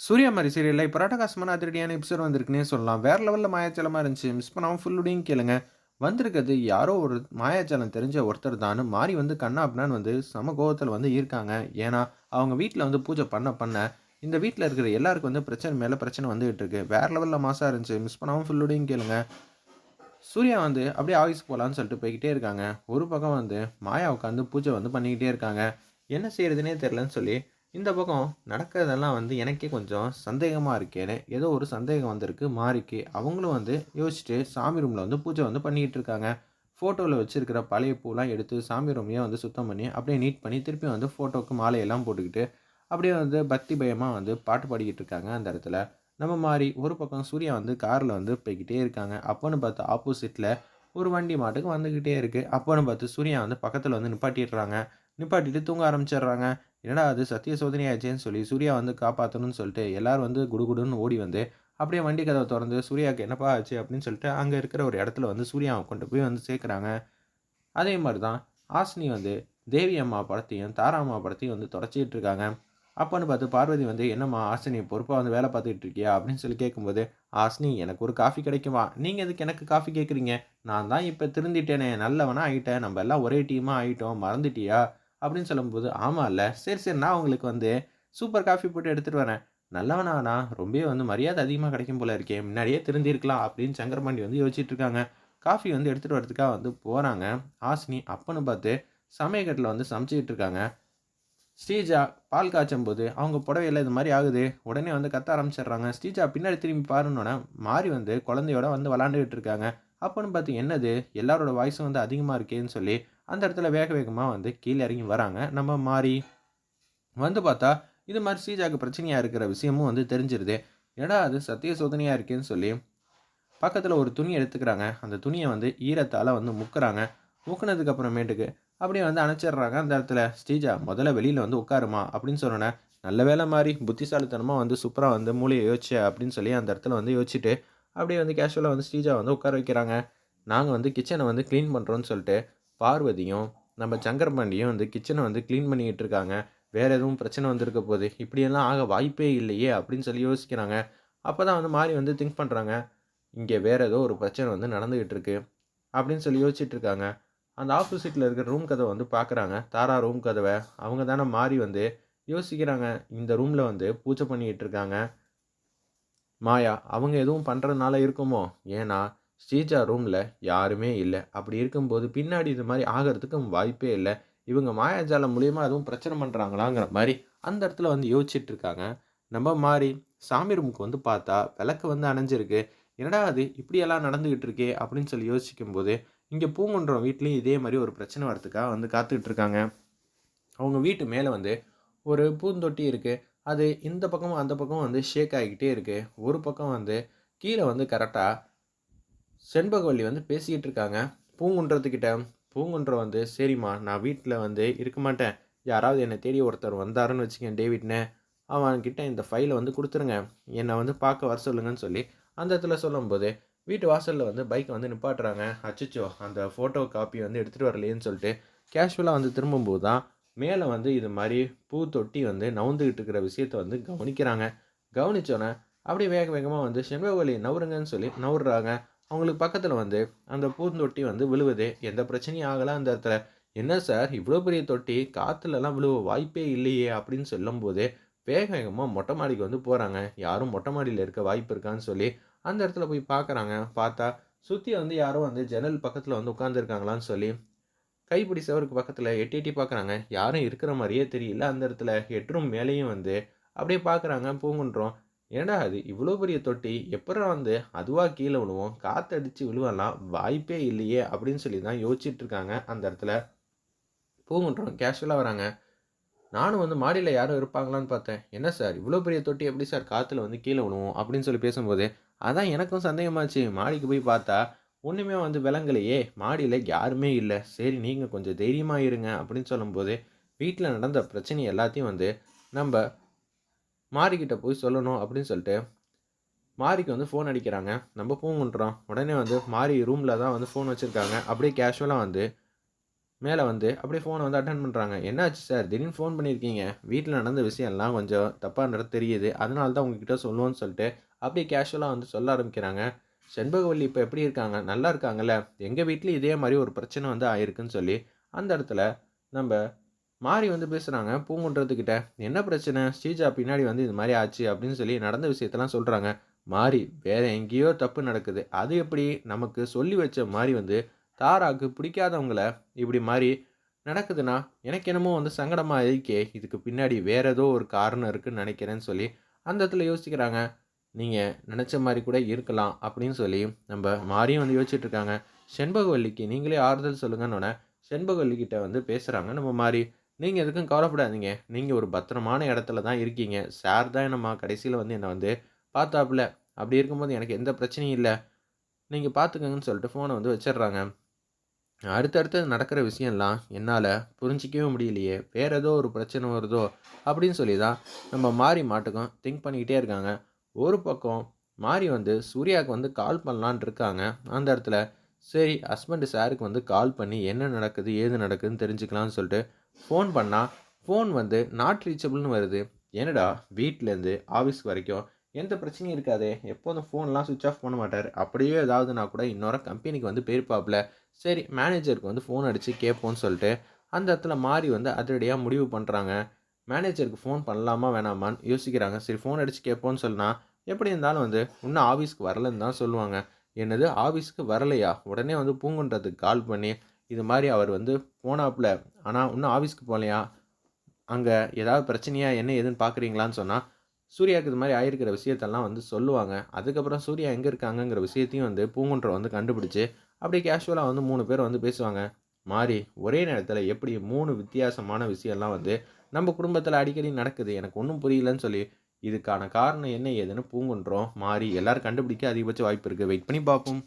சூர்யா மாதிரி சீரியலில் இப்போ ராட்டகாசமான அதிரடியான எபிசோட் வந்திருக்குன்னே சொல்லலாம். வேறு லெவலில் மாயாச்சலமாக இருந்துச்சு. மிஸ் பண்ணாமல் ஃபுல்லுடையும் கேளுங்க. வந்திருக்கிறது யாரோ ஒரு மாயாச்சலம் தெரிஞ்ச ஒருத்தர் தான். மாறி வந்து கண்ணா அப்படின்னு வந்து சம கோபத்தில் வந்து இருக்காங்க. ஏன்னா அவங்க வீட்டில் வந்து பூஜை பண்ண பண்ண இந்த வீட்டில் இருக்கிற எல்லாருக்கும் வந்து பிரச்சனை மேலே பிரச்சனை வந்துகிட்டு இருக்கு. வேறு லெவலில் மாசாக இருந்துச்சு. மிஸ் பண்ணாமல் ஃபுல்லுடையும் கேளுங்க. சூர்யா வந்து அப்படியே ஆஃபீஸ் போகலான்னு சொல்லிட்டு போய்கிட்டே இருக்காங்க. ஒரு பக்கம் வந்து மாயா உட்காந்து பூஜை வந்து பண்ணிக்கிட்டே இருக்காங்க. என்ன செய்கிறதுனே தெரிலன்னு சொல்லி இந்த பக்கம் நடக்கிறதெல்லாம் வந்து எனக்கே கொஞ்சம் சந்தேகமாக இருக்கேன்னு ஏதோ ஒரு சந்தேகம் வந்திருக்கு மாறிக்கு. அவங்களும் வந்து யோசிச்சுட்டு சாமி ரூமில் வந்து பூஜை வந்து பண்ணிக்கிட்டு இருக்காங்க. ஃபோட்டோவில் வச்சுருக்கிற பழைய பூலாம் எடுத்து சாமி ரூமையே வந்து சுத்தம் பண்ணி அப்படியே நீட் பண்ணி திருப்பி வந்து ஃபோட்டோவுக்கு மாலையெல்லாம் போட்டுக்கிட்டு அப்படியே வந்து பக்தி பயமாக வந்து பாட்டு பாடிக்கிட்டு இருக்காங்க அந்த இடத்துல. நம்ம மாதிரி ஒரு பக்கம் சூர்யா வந்து காரில் வந்து போய்கிட்டே இருக்காங்க. அப்போன்னு பார்த்து ஆப்போசிட்டில் ஒரு வண்டி மாட்டுக்கு வந்துக்கிட்டே இருக்குது அப்போன்னு பார்த்து சூர்யா வந்து பக்கத்தில் வந்து நிப்பாட்டிடுறாங்க. நிப்பாட்டிட்டு தூங்க ஆரம்பிச்சிடுறாங்க. என்னடா அது சத்திய சோதனையாச்சேன்னு சொல்லி சூர்யா வந்து காப்பாற்றணும்னு சொல்லிட்டு எல்லாரும் வந்து குடுகுடுன்னு ஓடி வந்து அப்படியே வண்டி கதவை திறந்து சூர்யாவுக்கு என்னப்பா ஆச்சு அப்படின்னு சொல்லிட்டு அங்கே இருக்கிற ஒரு இடத்துல வந்து சூர்யாவை கொண்டு போய் வந்து சேர்க்குறாங்க. அதே மாதிரி தான் ஆசினி வந்து தேவி அம்மா படத்தையும் தாரா அம்மா படத்தையும் வந்து தொடச்சிக்கிட்டு இருக்காங்க. அப்போன்னு பார்த்து பார்வதி வந்து என்னம்மா ஆசினி பொறுப்பாக வந்து வேலை பார்த்துக்கிட்டு இருக்கியா? அப்படின்னு சொல்லி கேட்கும்போது ஆசினி எனக்கு ஒரு காஃபி கிடைக்குமா? நீங்கள் எதுக்கு எனக்கு காஃபி கேட்குறீங்க நான் தான் இப்போ திருந்திட்டேனே நல்லவனா ஆகிட்டேன் நம்ம எல்லாம் ஒரே டீமாக ஆகிட்டோம் மறந்துட்டியா? அப்படின்னு சொல்லும்போது ஆமாம் இல்லை சரி சரி நான் உங்களுக்கு வந்து சூப்பர் காஃபி போட்டு எடுத்துகிட்டு வரேன். நல்லவனானா ரொம்பவே வந்து மரியாதை அதிகமாக கிடைக்கும் போல இருக்கே. முன்னாடியே திருந்திருக்கலாம் அப்படின்னு சங்கரபாண்டி வந்து யோசிச்சுட்டு இருக்காங்க. காஃபி வந்து எடுத்துகிட்டு வரதுக்காக வந்து போகிறாங்க ஆசினி அப்பன்னு பார்த்து சமயக்கட்டில் வந்து சமைச்சிக்கிட்டு இருக்காங்க. ஸ்ரீஜா பால் காய்ச்சும் போது அவங்க புடவையில் இது மாதிரி ஆகுது. உடனே வந்து கத்த ஆரம்பிச்சிடுறாங்க. ஸ்ரீஜா பின்னாடி திரும்பி பாருன்னொன்னே மாறி வந்து குழந்தையோட வந்து விளாண்டுக்கிட்டு இருக்காங்க. அப்போன்னு பார்த்து என்னது? எல்லாரோட வாய்ஸும் வந்து அதிகமாக இருக்கேன்னு சொல்லி அந்த இடத்துல வேக வேகமாக வந்து கீழே இறங்கி வராங்க. நம்ம மாறி வந்து பார்த்தா இது மாதிரி ஸ்ரீஜாவுக்கு பிரச்சனையாக இருக்கிற விஷயமும் வந்து தெரிஞ்சிருது. ஏடா அது சத்திய சோதனையாக இருக்கேன்னு சொல்லி பக்கத்தில் ஒரு துணி எடுத்துக்கிறாங்க. அந்த துணியை வந்து ஈரத்தால் வந்து முக்குறாங்க. முக்குனதுக்கப்புறமேட்டுக்கு அப்படியே வந்து அணைச்சிடுறாங்க. அந்த இடத்துல ஸ்ரீஜா முதல்ல வெளியில் வந்து உட்காருமா அப்படின்னு சொன்னோன்னே நல்ல வேலை மாதிரி புத்திசாலித்தனமாக வந்து சூப்பராக வந்து மூளையை யோசிச்ச அப்படின்னு சொல்லி அந்த இடத்துல வந்து யோசிச்சுட்டு அப்படியே வந்து கேஷுவலாக வந்து ஸ்ரீஜா வந்து உட்கார வைக்கிறாங்க. நாங்கள் வந்து கிச்சனை வந்து க்ளீன் பண்ணுறோன்னு சொல்லிட்டு பார்வதியும் நம்ம சங்கரபாண்டியும் வந்து கிச்சனை வந்து க்ளீன் பண்ணிக்கிட்டு இருக்காங்க. வேறு எதுவும் பிரச்சனை வந்திருக்க போகுது. இப்படியெல்லாம் ஆக வாய்ப்பே இல்லையே அப்படின்னு சொல்லி யோசிக்கிறாங்க. அப்போ தான் வந்து மாறி வந்து திங்க் பண்ணுறாங்க இங்கே வேறு ஏதோ ஒரு பிரச்சனை வந்து நடந்துக்கிட்டு இருக்கு அப்படின்னு சொல்லி யோசிச்சுட்டு இருக்காங்க. அந்த ஆப்போசிட்டில் இருக்கிற ரூம் கதவை வந்து பார்க்குறாங்க தாரா ரூம் கதவை. அவங்க தானே மாறி வந்து யோசிக்கிறாங்க. இந்த ரூமில் வந்து பூஜை பண்ணிக்கிட்டு இருக்காங்க. மாயா அவங்க எதுவும் பண்ணுறதுனால இருக்குமோ? ஏன்னா ஸ்ரீஜா ரூமில் யாருமே இல்லை. அப்படி இருக்கும்போது பின்னாடி இது மாதிரி ஆகிறதுக்கும் வாய்ப்பே இல்லை. இவங்க மாயாஜாலம் மூலியமாக எதுவும் பிரச்சனை பண்ணுறாங்களாங்கிற மாதிரி அந்த இடத்துல வந்து யோசிச்சுட்டு இருக்காங்க. நம்ம மாதிரி சாமி ரூமுக்கு வந்து பார்த்தா விளக்கு வந்து அணைஞ்சிருக்கு. என்னடா அது இப்படியெல்லாம் நடந்துக்கிட்டு இருக்கே அப்படின்னு சொல்லி யோசிக்கும்போது இங்கே பூங்குன்றம் வீட்லேயும் இதே மாதிரி ஒரு பிரச்சனை வரதுக்காக வந்து காத்துக்கிட்டு இருக்காங்க. அவங்க வீட்டு மேலே வந்து ஒரு பூந்தொட்டி இருக்குது அது இந்த பக்கமும் அந்த பக்கமும் வந்து ஷேக் ஆகிக்கிட்டே இருக்குது ஒரு பக்கம் வந்து கீழே வந்து கரெக்டாக செண்பகவல்லி வந்து பேசிக்கிட்டு இருக்காங்க. பூங்குன்றத்துக்கிட்ட பூங்குன்றம் வந்து சரிம்மா நான் வீட்டில் வந்து இருக்க மாட்டேன். யாராவது என்னை தேடி ஒருத்தர் வந்தாருன்னு வச்சுக்கேன் டேவிட்னு. அவன்கிட்ட இந்த ஃபைலை வந்து கொடுத்துருங்க. என்னை வந்து பார்க்க வர சொல்லுங்கன்னு சொல்லி அந்த இடத்துல சொல்லும்போது வீட்டு வாசலில் வந்து பைக்கை வந்து நிப்பாட்டுறாங்க. அச்சச்சோ அந்த ஃபோட்டோ காப்பி வந்து எடுத்துகிட்டு வரலையேன்னு சொல்லிட்டு கேஷுவலாக வந்து திரும்பும்போது தான் மேலே வந்து இது மாதிரி பூ தொட்டி வந்து நவுந்துக்கிட்டு இருக்கிற விஷயத்த வந்து கவனிக்கிறாங்க. கவனித்தோன்னே அப்படியே வேக வேகமாக வந்து செண்பகவலி நவுருங்கன்னு சொல்லி நவுறாங்க அவங்களுக்கு பக்கத்தில் வந்து அந்த பூந்தொட்டி வந்து விழுவுது எந்த பிரச்சனையும் ஆகலை அந்த இடத்துல. என்ன சார் இவ்வளோ பெரிய தொட்டி காற்றுலலாம் விழுவ வாய்ப்பே இல்லையே அப்படின்னு சொல்லும்போது வேக வேகமாக மொட்டை மாடிக்கு வந்து போகிறாங்க யாரும் மொட்டை மாடியில் இருக்க வாய்ப்பு இருக்கான்னு சொல்லி அந்த இடத்துல போய் பார்க்குறாங்க பார்த்தா சுற்றி வந்து யாரும் வந்து ஜன்னல் பக்கத்தில் வந்து உட்காந்துருக்காங்களான்னு சொல்லி கைப்பிடி சவருக்கு பக்கத்தில் எட்டி எட்டி பார்க்குறாங்க யாரும் இருக்கிற மாதிரியே தெரியல அந்த இடத்துல. ஹெட்ரூம் மேலேயும் வந்து அப்படியே பார்க்குறாங்க பூங்குன்றோம். ஏடா அது இவ்வளோ பெரிய தொட்டி? எப்பறம் வந்து அதுவாக கீழே விழுவோம்? காற்றடிச்சு விழுவலாம். வாய்ப்பே இல்லையே அப்படின்னு சொல்லி தான் யோசிச்சுட்டு இருக்காங்க அந்த இடத்துல. பூங்குன்றம் கேஷுவலாக வராங்க. நானும் வந்து மாடியில் யாரும் இருப்பாங்களான்னு பார்த்தேன். என்ன சார்? இவ்வளோ பெரிய தொட்டி எப்படி சார் காற்றுல வந்து கீழே விழுவோம்? அப்படின்னு சொல்லி பேசும்போது அதான் எனக்கும் சந்தேகமாச்சு. மாடிக்கு போய் பார்த்தா ஒன்றுமே வந்து விலங்கலையே மாடியில் யாருமே இல்லை. சரி நீங்கள் கொஞ்சம் தைரியமாக இருங்க அப்படின்னு சொல்லும்போது வீட்டில் நடந்த பிரச்சனை எல்லாத்தையும் வந்து நம்ம மாரிக்கிட்ட போய் சொல்லணும் அப்படின்னு சொல்லிட்டு மாரிக்கு வந்து ஃபோன் அடிக்கிறாங்க. நம்ம பூங்குன்றோம் உடனே வந்து மாரி ரூமில் தான் வந்து ஃபோன் வச்சுருக்காங்க. அப்படியே கேஷுவலாக வந்து மேலே வந்து அப்படியே ஃபோனை வந்து அட்டன் பண்ணுறாங்க என்னாச்சு சார் திடீர்னு ஃபோன் பண்ணியிருக்கீங்க வீட்டில் நடந்த விஷயம்லாம் கொஞ்சம் தப்பான்றது தெரியுது. அதனால தான் உங்ககிட்ட சொல்லுவோன்னு சொல்லிட்டு அப்படியே கேஷுவலாக வந்து சொல்ல ஆரம்பிக்கிறாங்க. செண்பகவல்லி இப்போ எப்படி இருக்காங்க? நல்லா இருக்காங்கல்ல? எங்கள் வீட்லேயும் இதே மாதிரி ஒரு பிரச்சனை வந்து ஆயிருக்குன்னு சொல்லி அந்த இடத்துல நம்ம மாறி வந்து பேசுகிறாங்க பூங்குன்றதுக்கிட்ட. என்ன பிரச்சனை? ஸ்ரீஜா பின்னாடி வந்து இது மாதிரி ஆச்சு அப்படின்னு சொல்லி நடந்த விஷயத்தெல்லாம் சொல்கிறாங்க மாறி வேற எங்கேயோ தப்பு நடக்குது. அது எப்படி? நமக்கு சொல்லி வச்ச மாதிரி வந்து தாராக்கு பிடிக்காதவங்கள இப்படி மாதிரி நடக்குதுன்னா எனக்கு என்னமோ வந்து சங்கடமாக இருக்கே. இதுக்கு பின்னாடி வேற ஏதோ ஒரு காரணம் இருக்குன்னு நினைக்கிறேன்னு சொல்லி அந்த இடத்துல யோசிக்கிறாங்க. நீங்கள் நினச்ச மாதிரி கூட இருக்கலாம் அப்படின்னு சொல்லி நம்ம மாறியும் வந்து யோசிச்சுட்டு இருக்காங்க. செண்பகவல்லிக்கு நீங்களே ஆறுதல் சொல்லுங்கன்னு செண்பகவல்லி செண்பகவல்லிக்கிட்ட வந்து பேசுகிறாங்க நம்ம மாறி நீங்கள் எதுக்கும் கவலைப்படாதீங்க. நீங்கள் ஒரு பத்திரமான இடத்துல தான் இருக்கீங்க. சார் தான் நம்ம கடைசியில் வந்து என்னை வந்து பார்த்தாப்புல. அப்படி இருக்கும்போது எனக்கு எந்த பிரச்சனையும் இல்லை. நீங்கள் பார்த்துக்கங்கன்னு சொல்லிட்டு ஃபோனை வந்து வச்சிடுறாங்க. அடுத்தடுத்து நடக்கிற விஷயம்லாம் என்னால் புரிஞ்சிக்கவே முடியலையே. வேறு ஏதோ ஒரு பிரச்சனை வருதோ? அப்படின்னு சொல்லி தான் நம்ம மாறி மாட்டுக்கும் திங்க் பண்ணிக்கிட்டே இருக்காங்க. ஒரு பக்கம் மாறி வந்து சூர்யாவுக்கு வந்து கால் பண்ணலான் இருக்காங்க. அந்த இடத்துல சரி ஹஸ்பண்டு சாருக்கு வந்து கால் பண்ணி என்ன நடக்குது? ஏது நடக்குதுன்னு தெரிஞ்சுக்கலாம்னு சொல்லிட்டு ஃபோன் பண்ணால் ஃபோன் வந்து நாட் ரீச்சபிள்னு வருது. என்னடா வீட்டிலேருந்து ஆஃபீஸ் வரைக்கும் எந்த பிரச்சனையும் இருக்காதே. எப்போதும் ஃபோன்லாம் சுவிட்ச் ஆஃப் பண்ண மாட்டார். அப்படியே ஏதாவதுனா கூட இன்னொரு கம்பெனிக்கு வந்து போயிருப்பாப்புல சரி மேனேஜருக்கு வந்து ஃபோன் அடித்து கேட்போன்னு சொல்லிட்டு அந்த இடத்துல மாறி வந்து அதிரடியாக முடிவு பண்ணுறாங்க மேனேஜருக்கு ஃபோன் பண்ணலாமா வேணாமான்னு யோசிக்கிறாங்க. சரி ஃபோன் அடித்து கேட்போன்னு சொன்னால் எப்படி இருந்தாலும் வந்து இன்னும் ஆஃபீஸ்க்கு வரலன்னு தான் சொல்லுவாங்க. என்னது ஆஃபீஸ்க்கு வரலையா? உடனே வந்து பூங்குன்றதுக்கு கால் பண்ணி இது மாதிரி அவர் வந்து போனாப்புல ஆனால் இன்னும் ஆஃபீஸ்க்கு போகலையா? அங்கே ஏதாவது பிரச்சனையாக என்ன ஏதுன்னு பார்க்குறீங்களான்னு சொன்னால் சூர்யாவுக்கு இது மாதிரி ஆயிருக்கிற விஷயத்தெல்லாம் வந்து சொல்லுவாங்க. அதுக்கப்புறம் சூர்யா எங்கே இருக்காங்கங்கிற விஷயத்தையும் வந்து பூங்குன்றம் வந்து கண்டுபிடிச்சி அப்படியே கேஷுவலாக வந்து மூணு பேர் வந்து பேசுவாங்க. மாறி ஒரே நேரத்தில் எப்படி மூணு வித்தியாசமான விஷயம்லாம் வந்து நம்ம குடும்பத்தில் அடிக்கடி நடக்குது எனக்கு ஒன்றும் புரியலன்னு சொல்லி இதுக்கான காரணம் என்ன ஏதுன்னு பூங்குன்றோம். மாறி எல்லோரும் கண்டுபிடிக்க அதிகபட்ச வாய்ப்பு இருக்குது வெயிட் பண்ணி பார்ப்போம்.